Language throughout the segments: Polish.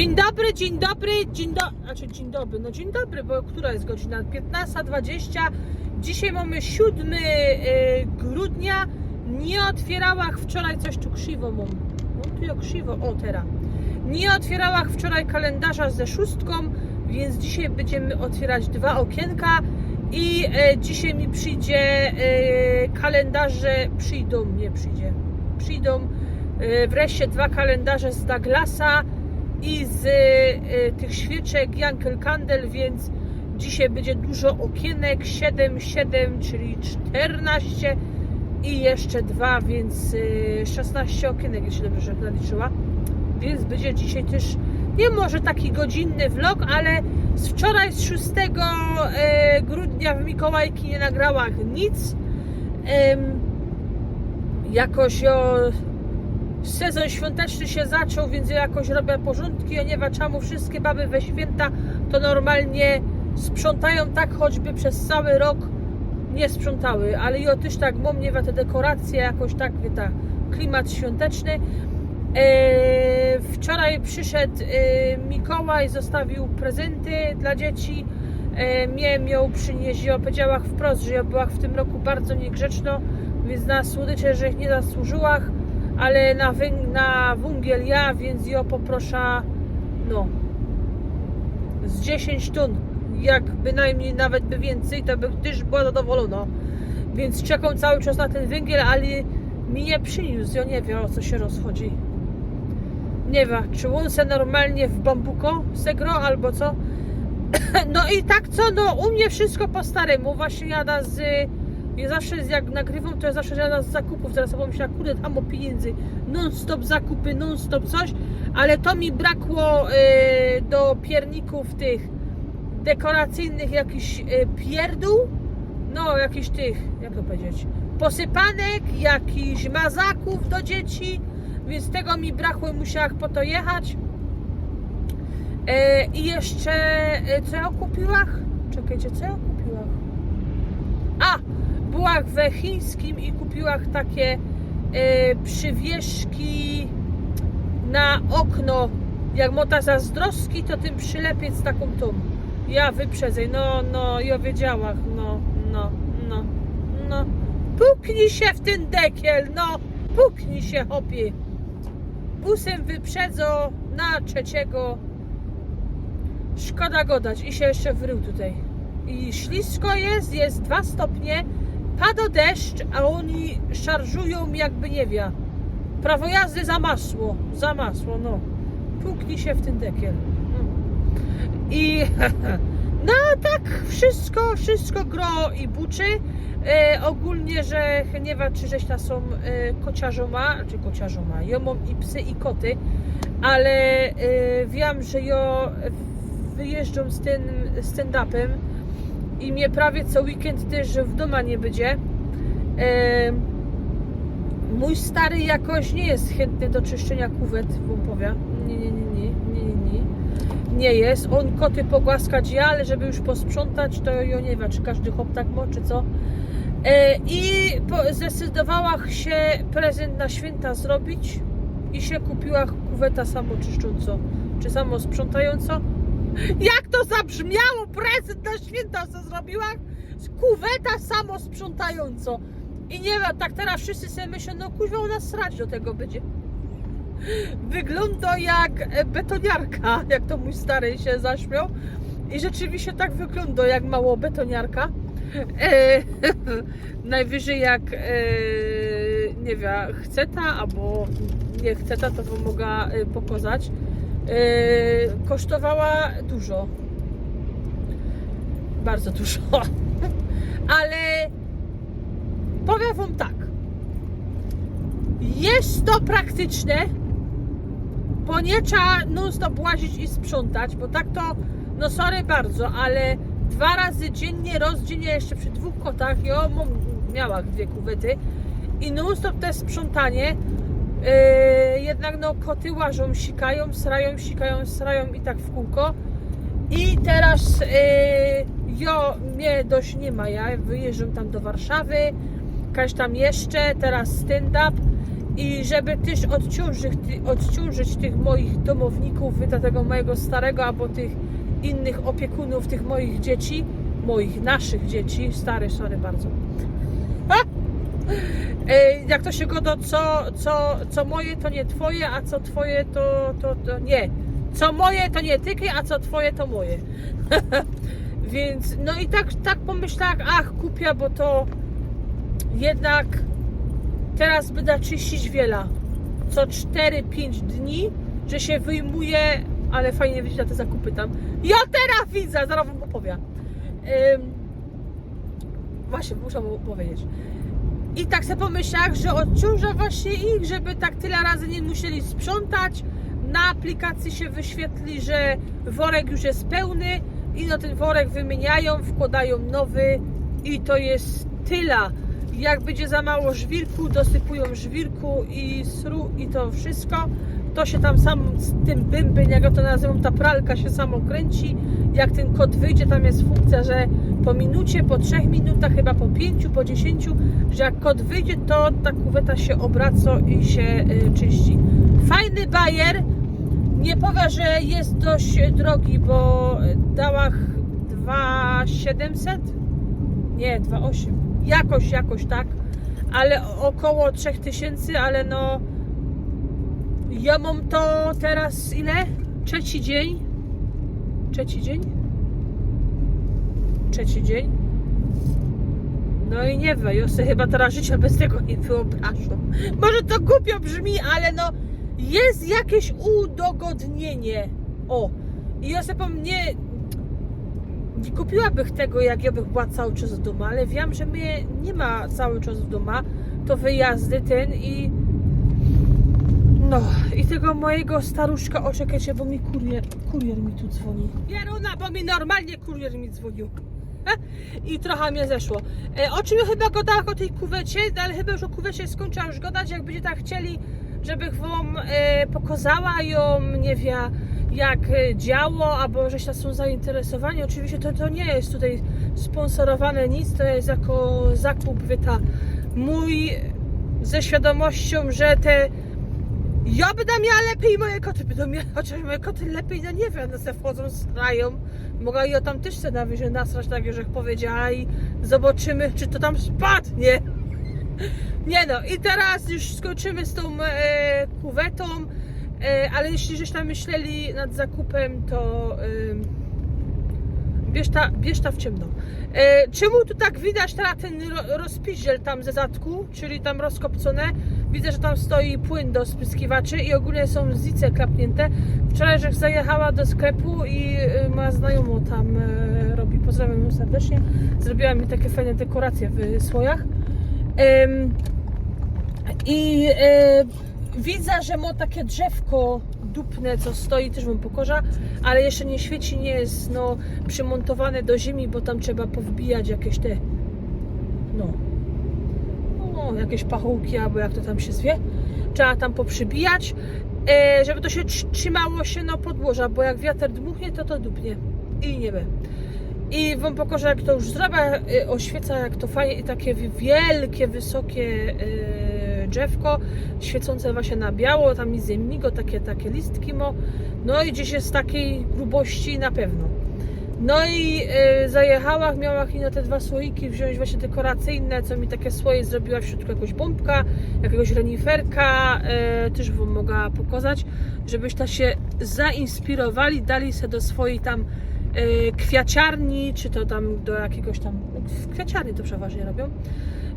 Dzień dobry, dzień dobry, dzień do... Znaczy dzień dobry, no dzień dobry, bo która jest godzina? 15.20. Dzisiaj mamy 7 y, grudnia. Nie otwierałach wczoraj coś tu krzywo mam. No tu jak krzywo, o teraz. Nie otwierałach wczoraj kalendarza ze szóstką, więc dzisiaj będziemy otwierać dwa okienka i e, dzisiaj mi przyjdzie e, kalendarze, przyjdą, nie przyjdzie, przyjdą e, wreszcie dwa kalendarze z Douglasa i z e, tych świeczek Jankel Candle, więc dzisiaj będzie dużo okienek, 7, 7, czyli 14 i jeszcze dwa, więc e, 16 okienek, jeśli dobrze naliczyła. Więc będzie dzisiaj też, nie może taki godzinny vlog, ale z wczoraj, z 6 e, grudnia w Mikołajki nie nagrałam nic. Jakoś o, sezon świąteczny się zaczął, więc ja jakoś robię porządki, ponieważ czemu wszystkie baby we święta to normalnie sprzątają tak choćby przez cały rok nie sprzątały, ale o też tak mam nie te dekoracje, jakoś tak wie ta klimat świąteczny. E, wczoraj przyszedł e, Mikołaj, zostawił prezenty dla dzieci. E, miałem ją przynieść, ja powiedziałam wprost, że ja była w tym roku bardzo niegrzeczno, więc na słodycze, że ich nie zasłużyłach, ale na, na węgiel ja, więc ją poproszę, no, z 10 ton, jak bynajmniej nawet by więcej, to by też była zadowolona. Więc czekam cały czas na ten węgiel, ale mi nie przyniósł, ja nie wiem o co się rozchodzi. Nie wiem, czy on se normalnie w bambuko segro albo co? No i tak co, no u mnie wszystko po staremu. Właśnie jada z. Ja zawsze jak nagrywam, to ja zawsze jada z zakupów. Teraz sobie myślałam, kurde, tam o pieniędzy. Non stop zakupy, non stop coś. Ale to mi brakło y, do pierników tych dekoracyjnych jakiś y, pierdół. No, jakiś tych, jak to powiedzieć, posypanek, jakiś mazaków do dzieci, więc tego mi brakło musiałam po to jechać. E, I jeszcze, e, co ja kupiłam? Czekajcie, co ja kupiłam? A, byłam we chińskim i kupiłam takie e, przywieszki na okno. Jak mota zazdroski, to tym przylepiec taką tą. Ja wyprzedzę, no, no, ja wiedziałam, no, no, no, no. Puknij się w ten dekiel, no, puknij się, hopie. Busem wyprzedzą na trzeciego. Szkoda godać i się jeszcze wrył tutaj. I ślisko jest, jest dwa stopnie, pada deszcz, a oni szarżują jakby nie wie. Prawo jazdy za masło, za masło, no. Puknij się w ten dekiel. Mm. I no tak, wszystko, wszystko gro i buczy. E, ogólnie, że nie wiem, czy żeś ta są e, kociarzoma, czy kociarzoma, ja mam i psy i koty, ale e, wiem, że ja wyjeżdżam z tym stand-upem i mnie prawie co weekend też w domu nie będzie. E, mój stary jakoś nie jest chętny do czyszczenia kuwet, wam powiem. Nie, nie, nie, nie, nie, nie, nie. Nie jest. On koty pogłaskać ja, ale żeby już posprzątać, to ja nie wiem, czy każdy chłop tak ma, czy co. E, I po, zdecydowała się prezent na święta zrobić i się kupiła kuweta samoczyszcząco, czy samo sprzątająco. Jak to zabrzmiało? Prezent na święta co zrobiła? Kuweta samo sprzątająco. I nie wiem, tak teraz wszyscy sobie myślą, no kuźwa ona srać do tego będzie. Wygląda jak e, betoniarka, jak to mój stary się zaśmiał. I rzeczywiście tak wygląda jak mało betoniarka. E, najwyżej jak e, nie wiem, chce ta albo nie chce ta, to mogę pokazać. E, kosztowała dużo. Bardzo dużo. Ale powiem wam tak. Jest to praktyczne, bo nie trzeba non stop łazić i sprzątać, bo tak to, no sorry bardzo, ale dwa razy dziennie, raz dziennie jeszcze przy dwóch kotach, ja miała dwie kuwety i non stop te sprzątanie, yy, jednak no koty łażą, sikają, srają, sikają, srają i tak w kółko. I teraz yy, jo, mnie dość nie ma, ja wyjeżdżam tam do Warszawy, kaś tam jeszcze, teraz stand-up I żeby też odciążyć, odciążyć tych moich domowników, tego mojego starego albo tych innych opiekunów tych moich dzieci, moich naszych dzieci, stary, sorry bardzo. E, Jak to się godo, co, co, co moje to nie twoje, a co twoje to, to, to nie. Co moje to nie tykaj, a co twoje to moje. Więc no i tak, tak pomyślałam, ach kupię, bo to jednak teraz będę czyścić wiela. Co 4-5 dni, że się wyjmuje, ale fajnie widzieć na te zakupy tam. Ja teraz widzę, zaraz wam opowiem. Ym, właśnie, muszę mu powiedzieć. I tak sobie pomyślałam, że odciąża właśnie ich, żeby tak tyle razy nie musieli sprzątać. Na aplikacji się wyświetli, że worek już jest pełny i no ten worek wymieniają, wkładają nowy i to jest tyle. Jak będzie za mało żwirku, dosypują żwirku i sru i to wszystko. To się tam sam z tym bęben, jak ja to nazywam, ta pralka się samo kręci. Jak ten kod wyjdzie, tam jest funkcja, że po minucie, po trzech minutach, chyba po pięciu, po dziesięciu, że jak kod wyjdzie, to ta kuweta się obraca i się y, czyści. Fajny bajer. Nie powiem, że jest dość drogi, bo dałach 2700? Nie, 2,8. Jakoś, jakoś tak. Ale około 3000, ale no ja mam to teraz ile? Trzeci dzień. Trzeci dzień? Trzeci dzień. No i nie wiem, ja sobie chyba teraz życia bez tego nie wyobrażam. Może to głupio brzmi, ale no jest jakieś udogodnienie. O, i ja sobie nie, nie kupiłabym tego, jak ja bych była cały czas w domu, ale wiem, że mnie nie ma cały czas w domu, to wyjazdy ten i no, i tego mojego staruszka, o czekajcie, bo mi kurier, kurier mi tu dzwoni. Jarona, bo mi normalnie kurier mi dzwonił. I trochę mnie zeszło. E, o czym chyba gadałam o tej kuwecie, ale chyba już o kuwecie skończyłam już gadać, jak będziecie tak chcieli, żebych wam e, pokazała ją, nie wiem, jak e, działo, albo żeście są zainteresowani. Oczywiście to, to nie jest tutaj sponsorowane nic, to jest jako zakup wyta mój ze świadomością, że te ja będę miała lepiej, moje koty będą miały, chociaż moje koty lepiej, no nie wiem, no se wchodzą, strają. Mogę ją tam też se na wyżej nasrać, tak jak powiedziała i zobaczymy, czy to tam spadnie. Nie no, i teraz już skończymy z tą e, kuwetą, e, ale jeśli żeście tam myśleli nad zakupem, to e, bierz, ta, bierz ta w ciemno. E, czemu tu tak widać teraz ten ro, rozpiździel tam ze zadku, czyli tam rozkopcone? Widzę, że tam stoi płyn do spryskiwaczy i ogólnie są zice klapnięte. Wczoraj, że zajechała do sklepu i y, moja znajoma tam y, robi, pozdrawiam ją serdecznie, zrobiła mi takie fajne dekoracje w słojach. I y, widzę, że ma takie drzewko dupne, co stoi, też wam pokorza, ale jeszcze nie świeci, nie jest no, przymontowane do ziemi, bo tam trzeba powbijać jakieś te no, jakieś pachołki, albo jak to tam się zwie. Trzeba tam poprzybijać, e, żeby to się tr- trzymało się na podłoża, bo jak wiatr dmuchnie, to to dupnie i nie wiem. I wam pokażę, jak to już zrobię, e, oświeca, jak to fajnie takie wielkie, wysokie e, drzewko, świecące właśnie na biało, tam nie migo, takie, takie listki mo. No i gdzieś jest takiej grubości na pewno. No i y, zajechała, miała na te dwa słoiki wziąć właśnie dekoracyjne, co mi takie słoje zrobiła w środku jakąś bombka, jakiegoś reniferka, y, też wam mogła pokazać, żebyście się zainspirowali, dali sobie do swojej tam y, kwiaciarni, czy to tam do jakiegoś tam, w kwiaciarni to przeważnie robią,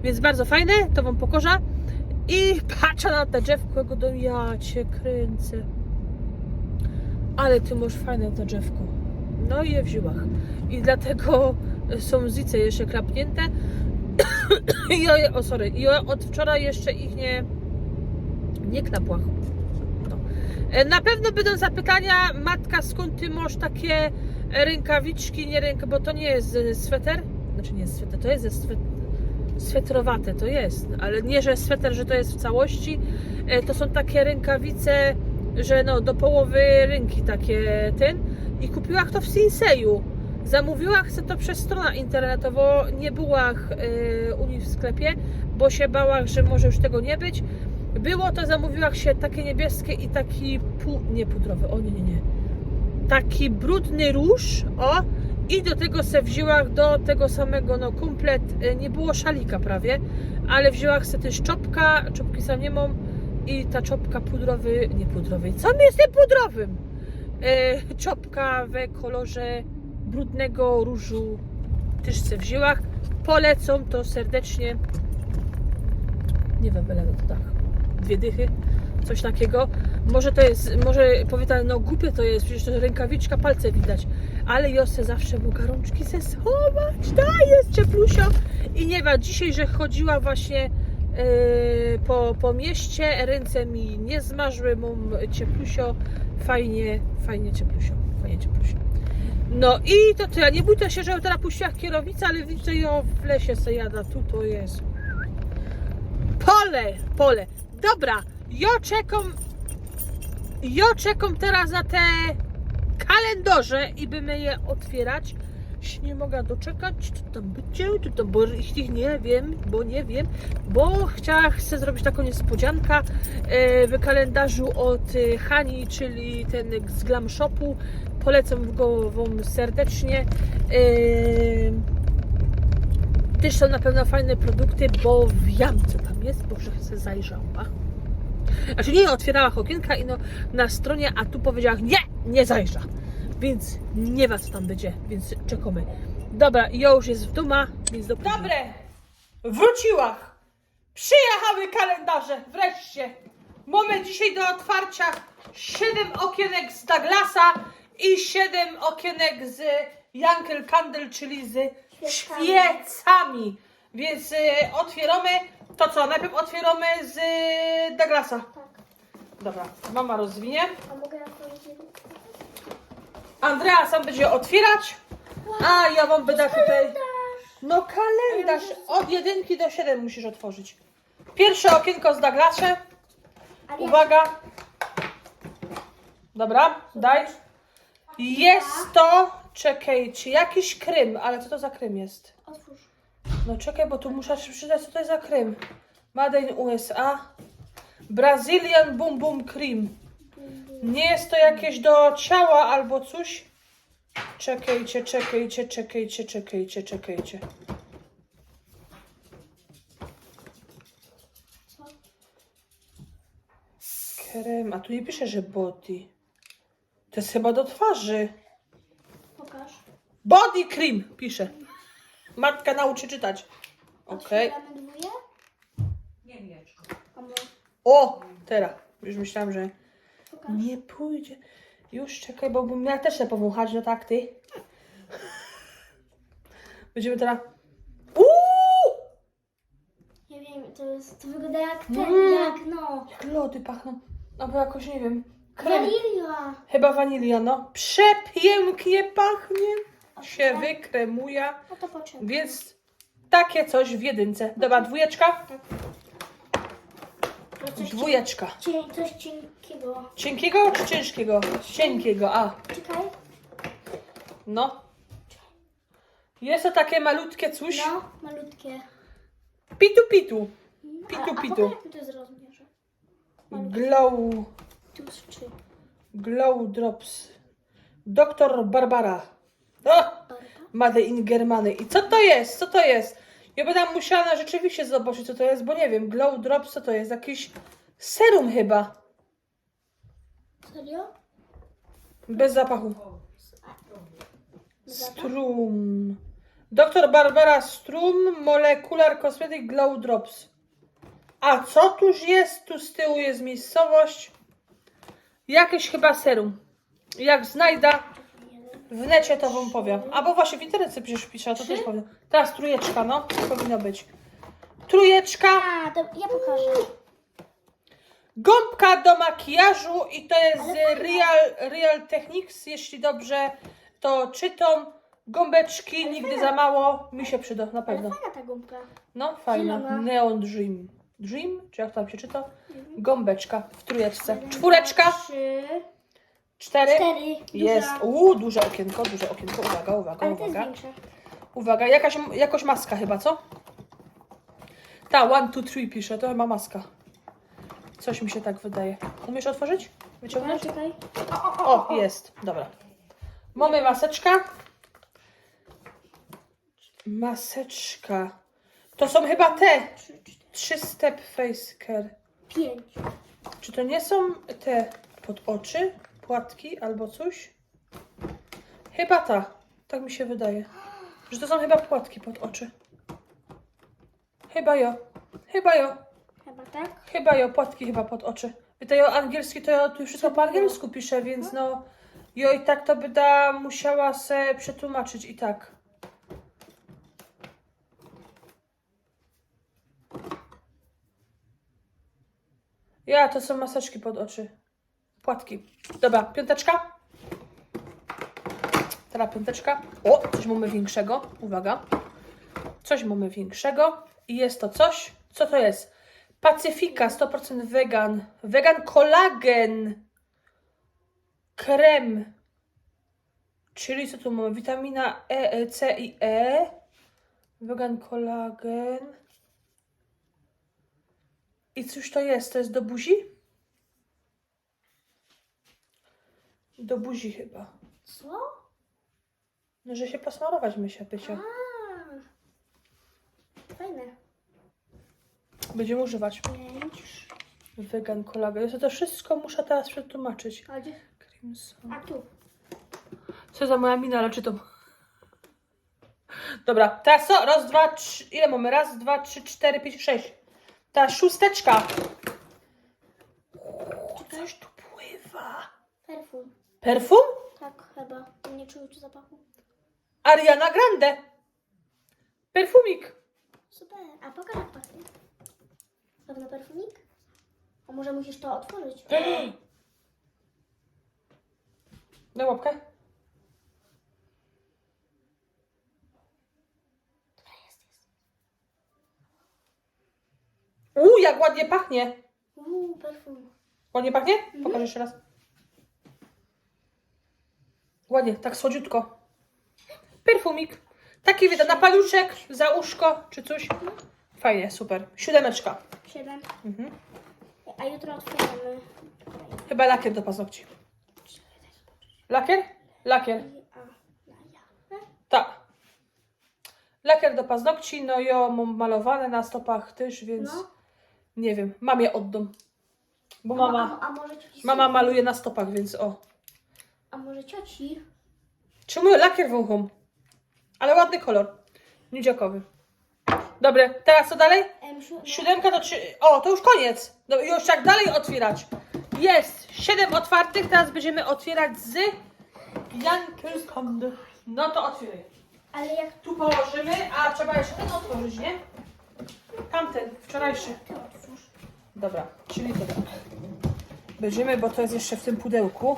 więc bardzo fajne, to wam pokorza i patrzę na te drzewko, jego do ja cię kręcę, ale ty masz fajne to drzewko. No i je w. I dlatego są zice jeszcze klapnięte. I je- o sorry, i od wczoraj jeszcze ich nie, nie klapłach. No. E, Na pewno będą zapytania, matka, skąd ty masz takie rękawiczki, nie ręka, bo to nie jest e, sweter, znaczy nie jest sweter, to jest ze swet, swetrowate, to jest, ale nie, że sweter, że to jest w całości, E, to są takie rękawice, że no do połowy ręki takie ten i kupiłam to w Sinseju. Zamówiłam chcę to przez stronę internetową, nie byłam y, u nich w sklepie, bo się bałam, że może już tego nie być. Było to, zamówiła się takie niebieskie i taki pół, nie pudrowy, o nie, nie, nie. Taki brudny róż, o, i do tego se wzięła do tego samego, no komplet, e, nie było szalika prawie, ale wzięła se też czopka, czopki sam nie mam i ta czopka pudrowy, nie pudrowy, co mi jest tym pudrowym? E, czopka w kolorze brudnego różu też se wzięła. Polecą to serdecznie. Nie wiem, ile to tak. Dwie dychy, coś takiego. Może to jest, może powiedzmy, no głupie to jest, przecież to rękawiczka, palce widać. Ale Jose zawsze mogła rączki ze schować. Da, jest cieplusio. I nie wiem, dzisiaj, że chodziła właśnie e, po, po mieście, ręce mi nie zmarzły, mam cieplusio. Fajnie, fajnie cieplusio, fajnie cieplusio. No i to tyle. Nie bójcie się, że teraz puściła kierownicę, ale widzę ją w lesie se jada. Tu to jest. Pole, pole. Dobra, ja czekam. Ja czekam teraz na te kalendarze i bymy je otwierać. Się nie mogę doczekać, co tam będzie, czy to, bo ich nie wiem, bo nie wiem, bo chciała, chcę zrobić taką niespodziankę e, w kalendarzu od e, Hani, czyli ten z Glam Shopu. Polecam go Wam serdecznie. E, też są na pewno fajne produkty, bo wiem co tam jest, bo chcę zajrzała. Znaczy nie otwierała okienka i no na stronie, a tu powiedziała nie, nie zajrza. Więc nie co tam będzie, więc czekamy. Dobra, ja już jest w duma, więc do Dobre, wróciła. Przyjechały kalendarze, wreszcie. Mamy dzisiaj do otwarcia 7 okienek z Douglasa i 7 okienek z Jankel Candle, czyli z świecami. Więc y, otwieramy. To co, najpierw otwieramy z Douglasa. Tak. Dobra, mama rozwinie. A mogę otworzyć? Andrea sam będzie otwierać, a ja wam będę tutaj... No kalendarz od jedynki do 7 musisz otworzyć. Pierwsze okienko z Uwaga. Dobra, daj. Jest to, czekajcie, jakiś krym, ale co to za krym jest? Otwórz. No czekaj, bo tu muszę przeczytać, co to jest za krym. Made in USA. Brazilian Boom Boom Cream. Nie jest to jakieś do ciała albo coś? Czekajcie, czekajcie, czekajcie, czekajcie, czekajcie. Co? Krem, a tu nie pisze, że body. To jest chyba do twarzy. Pokaż. Body cream pisze. Matka nauczy czytać. Okej. Otwieramy dwóje? Nie mo- O, teraz. Już myślałam, że Pokaż. nie pójdzie. Już czekaj, bo bym miała też się powąchać, no tak ty. Będziemy teraz. Uuu! Nie wiem, to, jest, to wygląda jak ten, Mm. jak no. Jak lody pachną. Albo jakoś nie wiem. Krem. Wanilia. Chyba wanilia, no. Przepięknie pachnie. Się wykremuje. No to poczekaj. Więc takie coś w jedynce. Dobra, dwójeczka. Coś, Dwójeczka. cień, coś cienkiego. Cienkiego czy ciężkiego? Cienkiego, a. Czekaj. No. Jest to takie malutkie coś. No, malutkie. Pitu pitu. No, Pitu, a, pitu. jak to. Glow. Glow Drops. Doktor Barbara. O! Made in Germany. I co to jest? Co to jest? Ja będę musiała rzeczywiście zobaczyć, co to jest, bo nie wiem. Glow Drops, co to jest? Jakiś serum chyba. Serio? Bez zapachu. Strum. Doktor Barbara Strum Molecular Cosmetic Glow Drops. A co tuż jest? Tu z tyłu jest miejscowość. Jakieś chyba serum. Jak znajdę w necie, to wam powiem. Albo właśnie w internecie przecież piszę, to też powiem. Teraz trójeczka, no. Powinno być. Trójeczka. A, to ja pokażę. Gąbka do makijażu i to jest z. Real, Real Techniques, jeśli dobrze to czytam. Gąbeczki, nigdy za mało, mi się przyda, na Ale pewno. fajna ta gumka. No, fajna. Zielona. Neon Dream. Dream? Czy jak tam się czyta? Mhm. Gąbeczka w trójeczce. Czwóreczka, Trzy. Cztery. Cztery. Jest. Duża. Uuu, duże okienko, duże okienko. Uwaga, uwaga, Ale to jest uwaga. większe. Uwaga, jakaś, jakoś maska chyba, co? Ta, one, two, three pisze, to chyba maska. Coś mi się tak wydaje. Umiesz otworzyć? Wyciągnąć? Czekaj. O, jest. Dobra. Mamy maseczka. Maseczka. To są chyba te. Trzy, cztery, Trzy step face care. pięć. Czy to nie są te pod oczy? Płatki albo coś? Chyba ta. Tak mi się wydaje. Że to są chyba płatki pod oczy. Chyba jo. Chyba jo. Chyba tak? Chyba jo. Płatki chyba pod oczy. To jo angielski, to ja tu wszystko po angielsku piszę, więc no... Jo i tak to by da musiała se przetłumaczyć i tak. Ja, to są maseczki pod oczy. Płatki. Dobra, piąteczka. Teraz piąteczka. O, coś mamy większego. Uwaga. Coś mamy większego. I jest to coś. Co to jest? Pacyfika 100% wegan. Wegan kolagen. Krem. Czyli co tu mamy? Witamina E, E, C i E. Wegan kolagen. I cóż to jest? To jest do buzi? Do buzi chyba. Co? No, że się posmarować mysia, A. pysia. Fajne. Będziemy używać. Pięć. Wegan kolagen. Ja to wszystko muszę teraz przetłumaczyć. A gdzie? Crimson. A tu. Co za moja mina, ale czytam. Dobra, teraz co? Raz, dwa, trzy. Ile mamy? Raz, dwa, trzy, cztery, pięć, sześć. Ta szósteczka. O, coś tu pływa. Perfum. Perfum? Tak, chyba. Nie czuję tu zapachu. Ariana Grande. Perfumik. Super. A pokaż jak pachnie. Pewno perfumik? A może musisz to otworzyć? Daj łapkę. Dobra, jest, jest. Uuu, jak ładnie pachnie. Uuu, perfum. Ładnie pachnie? Pokaż jeszcze raz. Ładnie, tak słodziutko. Perfumik. Taki widać na paluszek, za uszko, czy coś. Fajnie, super. Siódemeczka. Siedem. Mhm. A jutro otwieramy. Chyba lakier do paznokci. Lakier? Lakier. Ja. Tak. Lakier do paznokci, no jo, mam malowane na stopach też, więc No. nie wiem. Mamie oddam. Bo A, mama, a, a może mama maluje na stopach, więc o. A może cioci? Czemu lakier wąchom? Ale ładny kolor. Niedziakowy. Dobre, teraz co dalej? Em. Siódemka to trzy. O, to już koniec. No, już jak dalej otwierać. Jest siedem otwartych, teraz będziemy otwierać z Jankelskond. No to otwieraj. Ale jak Tu położymy, a trzeba jeszcze ten otworzyć, nie? Tamten, wczorajszy. ty otwórz? Dobra, czyli to tak. Będziemy, bo to jest jeszcze w tym pudełku.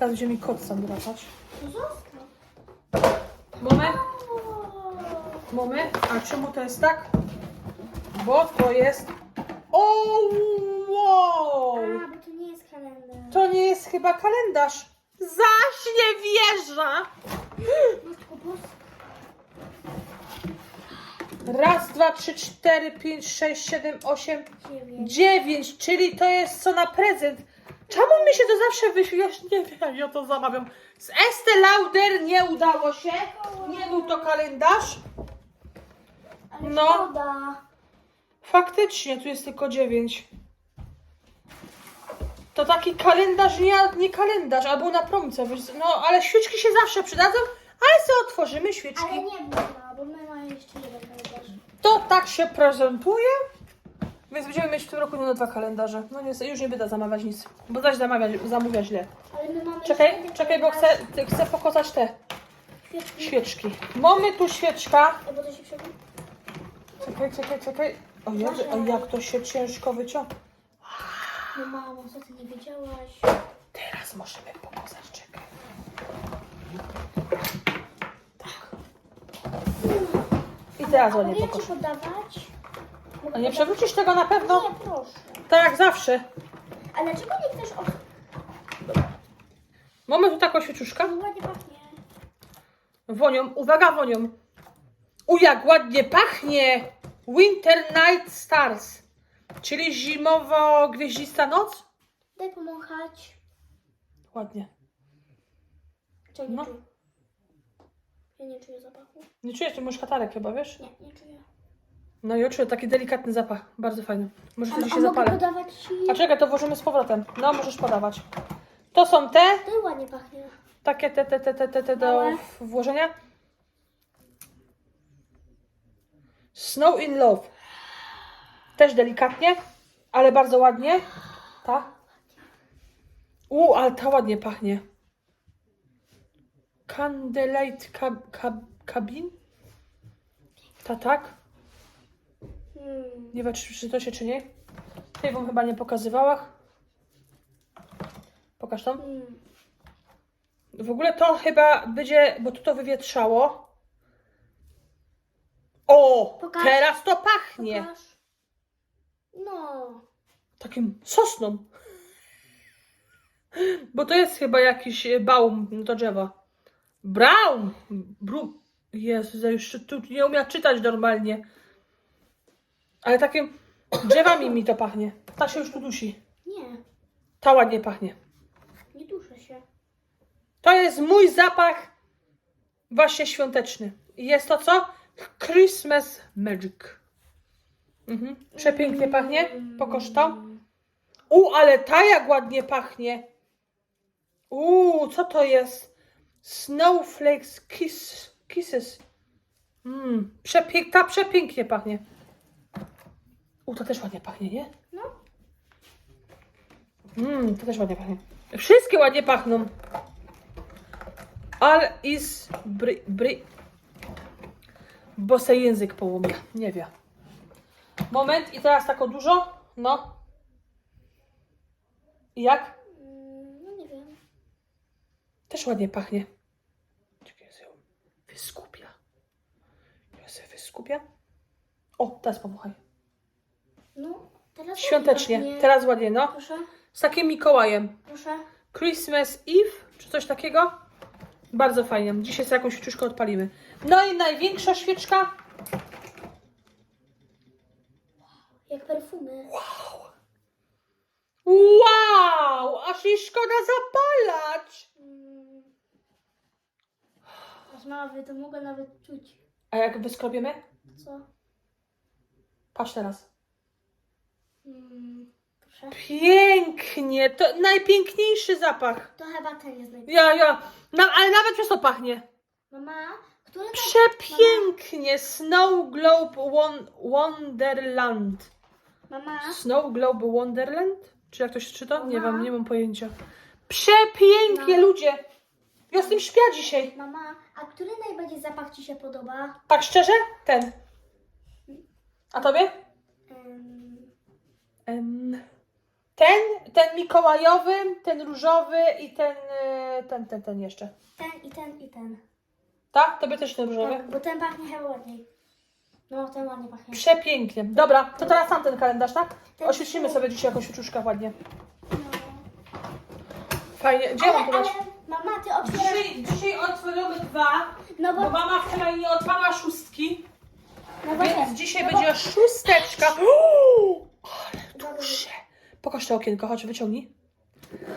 Teraz będzie mi kot sam wracać. To zostaw. Moment. Moment, a czemu to jest tak? Bo to jest. O, wow! A, bo to nie jest kalendarz. To nie jest chyba kalendarz. Zaś nie wierzę! Matko Boska. Raz, dwa, trzy, cztery, pięć, sześć, siedem, osiem, Dziewięć. dziewięć, czyli to jest co na prezent. Czemu mi się to zawsze wyświetla? Nie wiem, ja to zamawiam. Z Estee Lauder nie udało się. Nie był to kalendarz. Ale No. szkoda. Faktycznie, tu jest tylko 9. To taki kalendarz, nie, nie kalendarz, albo na promce. wiesz, No, ale świeczki się zawsze przydadzą, ale sobie otworzymy Ale świeczki. nie można, bo my mamy jeszcze. To tak się prezentuje. Więc będziemy mieć w tym roku no dwa kalendarze. No nie, już nie będę zamawiać nic, bo zaś zamawiać, zamówię źle. Ale my mamy Czekaj, czekaj, bo kalendarz. chcę, chcę pokazać te Świeczki. świeczki. Mamy tu świeczka. Ej, bo to się przebi... Czekaj, czekaj, czekaj. O, Jezu, o jak to się ciężko wyciąga. No mamo, co ty nie wiedziałaś? Teraz możemy pokazać, czekaj. Teraz A mogę ci pokażę. podawać? Mogę A nie podawać? przewrócisz tego na pewno? Nie, proszę. Tak jak zawsze. A dlaczego nie chcesz od... Mamy tu taką świeczuszkę. No ładnie pachnie. Wonią, uwaga wonią. U jak ładnie pachnie. Winter Night Stars. Czyli zimowo-gwieździsta noc? Daj pomachać. Ładnie. Czy nie No. Ja nie czuję zapachu. Nie czujesz, ty masz katarek chyba, wiesz? Nie, nie czuję. No i czuję taki delikatny zapach. Bardzo fajny. Może A, wtedy a się mogę zapalę. podawać ci? A czekaj, to włożymy z powrotem. No, możesz podawać. To są te, To ładnie pachnie. takie te, te, te, te, te, te do Małe. włożenia. Snow in Love. Też delikatnie, ale bardzo ładnie. Ta. U, ale ta ładnie pachnie. Candlelight cab, cab, Cabin? Ta tak. Hmm. Nie wiem, czy, czy to się, czy nie. Tej wam chyba nie pokazywała. Pokaż tam. Hmm. W ogóle to chyba będzie, bo tu to wywietrzało. O! Pokaż. Teraz to pachnie. Pokaż. No. Takim sosną. Bo to jest chyba jakiś baum do drzewa. Braum! Bru... Jezu, już tu nie umiem czytać normalnie. Ale takim drzewami mi to pachnie. Ta się już tu dusi. Nie. Ta ładnie pachnie. Nie duszę się. To jest mój zapach właśnie świąteczny. I Jest to co? Christmas Magic. Mhm. Przepięknie pachnie. Pokaż to. U, ale ta jak ładnie pachnie. U, co to jest? Snowflakes kiss, Kisses. Mm, przepięk, ta przepięknie pachnie. U, to też ładnie pachnie, nie? No. Mmm, to też ładnie pachnie. Wszystkie ładnie pachną. All is bry, bry. Bo se język połamie. Nie wie. Moment i teraz tak o dużo. No. I jak? Mm, No nie wiem. Też ładnie pachnie. Czekaj, ja ją wyskupia. Ja sobie wyskupia. O, teraz pomachaj. No. Teraz Świątecznie. ładnie pachnie. Teraz ładnie, no. Proszę. Z takim Mikołajem. Proszę. Christmas Eve, czy coś takiego. Bardzo fajnie. Dzisiaj sobie jakąś świeczkę odpalimy. No i największa świeczka. Jak perfumy. Wow! Aż jej szkoda zapalać. Mm. Nawet to mogę nawet czuć. A jak wyskrobiemy? Co? Patrz teraz. Mm. Proszę. Pięknie. To najpiękniejszy zapach. To chyba ten jest najpierw. Ja, ja. No, ale nawet przez to pachnie. Mama, który tam... Przepięknie. Snow Globe Won- Wonderland. Mama, Snow Globe Wonderland? Czy jak to się czyta? Nie Mama? wiem, nie mam pojęcia. Przepięknie, No. ludzie! Ja z tym śpia dzisiaj. mama, a który najbardziej zapach Ci się podoba? Tak szczerze? Ten. A tobie? Em, ten, ten mikołajowy, ten różowy i ten, e, ten, ten, ten jeszcze. ten i ten i ten. Tak? Tobie też ten różowy? Tak, bo ten pachnie chyba ładniej. No, ten ładnie pachnie. Przepięknie. Dobra, to teraz tam ten kalendarz, tak? Oświetlimy sobie dzisiaj jakąś świeczuszkę ładnie. No. Fajnie. Gdzie mam Ale, ale? Mama, Ty otwierasz... Dzisiaj, dzisiaj otworzymy dwa, No bo bo... mama wczoraj nie odpala szóstki. No bo Więc dzisiaj no będzie szósteczka. Ale duże. Pokaż to okienko, chodź, wyciągnij.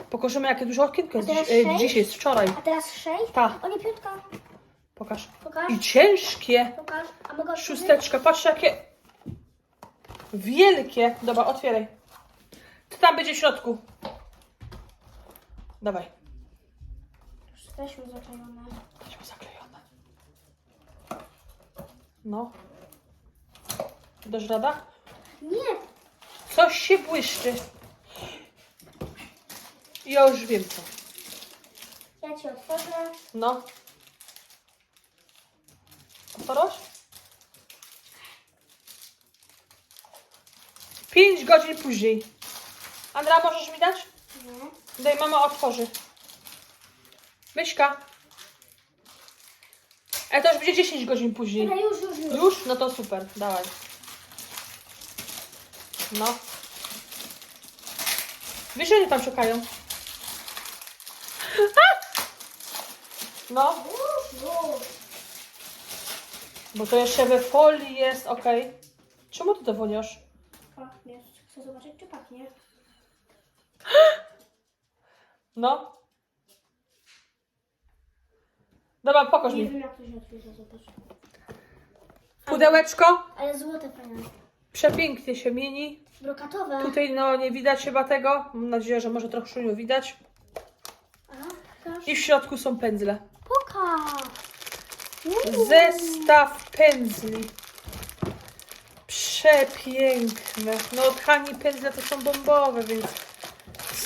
Pokażemy, jakie duże okienko jest A teraz dziś, e, sześć? dzisiaj, z wczoraj. A teraz sześć? Ta, O nie, piątka. pokaż. Pokaż, I ciężkie. pokaż. A mogę otworzyć? Szósteczka, patrz jakie wielkie. Dobra, otwieraj. Co tam będzie w środku? Dawaj. Jesteśmy zaczęlione. Taśmy zaklejone. No. Dasz rada? Nie, Coś się błyszczy. Ja już wiem co. ja Ci otworzę. No. Otworzysz? 5 godzin później. Andra, możesz mi dać? Nie. Daj, mama otworzy. Myśka. E, to już będzie 10 godzin później. Dobra, już, już, już. Już? No to super, dawaj. No. Wiesz, że oni tam szukają? A! No, Już, już. bo to jeszcze we folii jest, okej. Czemu ty to woniasz? Pachnie Chcę zobaczyć, czy pachnie. No. Dobra, pokaż Nie mi. wiem, jak to się otwiera, zobacz. Pudełeczko. Ale złote fajne. Przepięknie się mieni. Brokatowe. Tutaj no nie widać chyba tego. Mam nadzieję, że może trochę szuniu widać. Aha, pokaż. I w środku są pędzle. Pokaż. Uuu. Zestaw pędzli. Przepiękne. No tchani pędzle to są bombowe, więc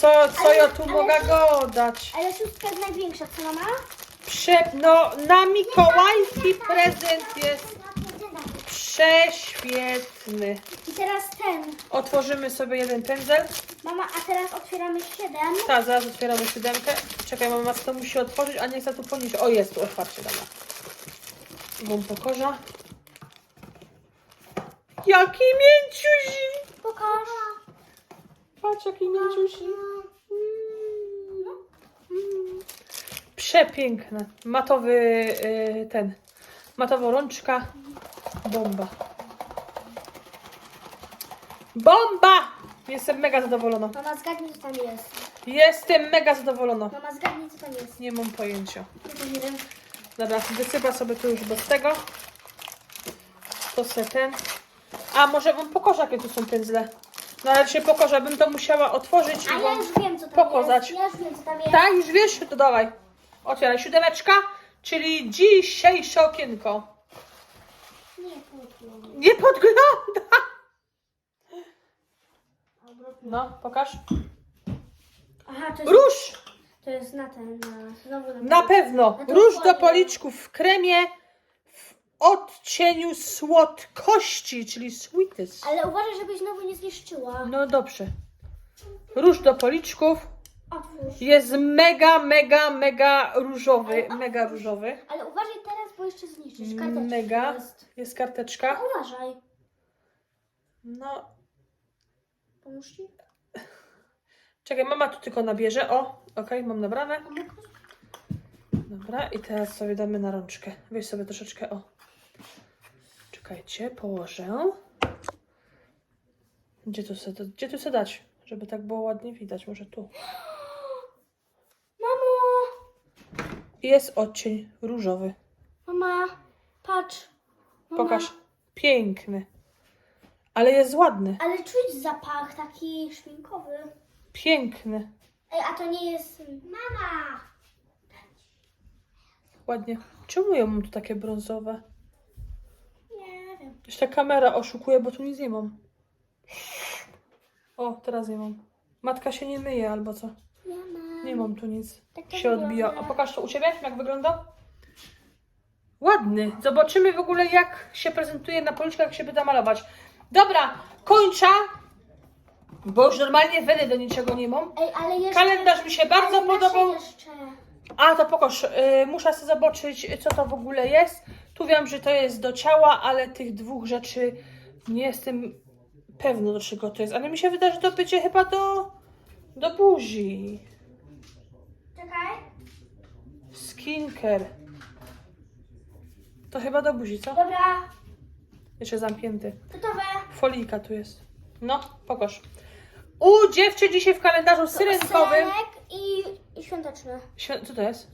co, co ja tu mogę to- go dać? Ale szóstka jest największa, co ona ma? Prze... No na Mikołajki prezent jest prześwietny. I teraz ten. Otworzymy sobie jeden pędzel. Mama, a teraz otwieramy siedem. Tak, zaraz otwieramy siódemkę. Czekaj, mama to musi otworzyć, a nie chcę tu ponieść. O, jest tu otwarcie, dobra. Wam pokorza. Jaki mięciusi! Pokaż. Patrz, jaki mięciusi. Mm. Mm. Przepiękne. Matowy y, ten. Matowa rączka. Bomba. Bomba! Jestem mega zadowolona. Mama, zgadnij, co tam jest. Jestem mega zadowolona. Mama, zgadnij, co tam jest. Nie mam pojęcia. Nie wiem. Dobra, wysypa sobie tu już bez tego. To se ten. A może wam pokorzę, jakie tu są pędzle. No ale się pokorzę, bym to musiała otworzyć i A ja wam... już wiem, co tam pokazać. jest. Ja już wiem, co tam jest. Tak, już wiesz, to dawaj. Otwieraj siódemeczka, czyli dzisiejsze okienko. Nie, płótno. Nie podgląda! No, pokaż. Aha, to jest, Róż! to jest na ten, na, znowu na Na pewno. No to Róż do policzków w kremie w odcieniu słodkości, czyli sweetest. Ale uważaj, żebyś znowu nie zniszczyła. No dobrze. Róż do policzków Otwórz. jest mega, mega, mega różowy. Mega różowy. Ale uważaj teraz, bo jeszcze zniszczysz. Karteczka Mega. Jest. Jest karteczka. Uważaj. No, Pomóż ci. czekaj, mama tu tylko nabierze. O, okej, mam nabrane. Pomóż. Dobra, i teraz sobie damy na rączkę. Weź sobie troszeczkę, o. Czekajcie, położę. Gdzie tu se, gdzie tu se dać? Żeby tak było ładnie widać, może tu. Mamo! Jest odcień różowy. Mama, patrz. Mama. Pokaż. Piękny. Ale jest ładny. Ale czuć zapach taki szminkowy. Piękny. Ej, a to nie jest... Mama! Ładnie. Czemu ja mam tu takie brązowe? Nie wiem. Jeszcze ta kamera oszukuje, bo tu nic nie mam. O, teraz nie mam. Matka się nie myje albo co? Nie ma. Nie mam tu nic. Tak to Się odbija. A wygląda. pokaż to u Ciebie, jak wygląda? Ładny. Zobaczymy w ogóle, jak się prezentuje na policzkach, jak się będę malować. Dobra, kończę. Bo już normalnie weny do niczego nie mam. Ej, ale jeszcze... Kalendarz mi się bardzo ale podobał. Jeszcze. A, to pokaż. y, muszę sobie zobaczyć, co to w ogóle jest. Tu wiem, że to jest do ciała, ale tych dwóch rzeczy nie jestem pewna, do czego to jest. Ale mi się wydaje, że to będzie chyba do, do buzi. Czekaj. Skincare. To chyba do buzi, co? Dobra, Jeszcze zamknięty. gotowe. Folika tu jest. No, pokaż. U dziewczę dzisiaj w kalendarzu syrenkowym. Syrenek i, i świąteczny. Świ- Co to jest?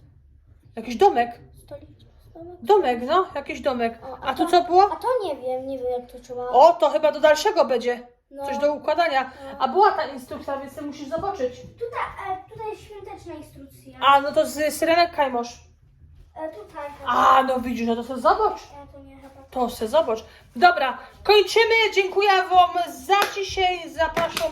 Jakiś domek. Stoliczny. Domek. Domek, no, jakiś domek. O, A tu co było? A to nie wiem, nie wiem jak to trzeba. O, to chyba do dalszego będzie. No. Coś do układania. A była ta instrukcja, więc ty musisz zobaczyć. Tutaj, e, tutaj jest świąteczna instrukcja. A, no to z syrenek kajmosz. E, tutaj chyba. A, no widzisz, no to se zobacz. E, to nie chyba. To se zobacz. Dobra, kończymy. Dziękuję Wam za dzisiaj. Zapraszam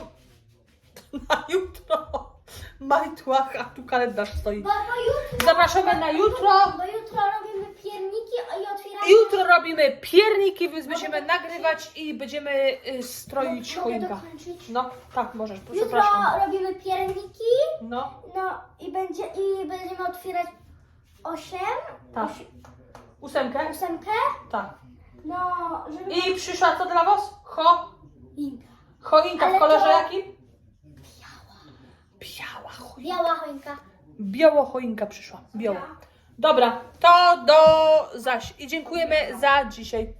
na jutro. Majtłach, a tu kalendarz stoi. Bo, bo jutro. Zapraszamy na jutro. Bo jutro robimy pierniki i otwieramy. Jutro robimy pierniki, więc będziemy nagrywać i będziemy y, stroić Mogę choinka. dokończyć? No, tak, możesz, Jutro przepraszam. robimy pierniki. No, No i będzie i będziemy otwierać osiem. tak. Ósemkę? Ósemkę. Tak. No, żeby. I przyszła co dla Was? Cho? Inka. Choinka w kolorze to- jakim? Biała choinka. Biała choinka. Biała choinka przyszła. Biała. Dobra, to do zaś. I dziękujemy za dzisiaj.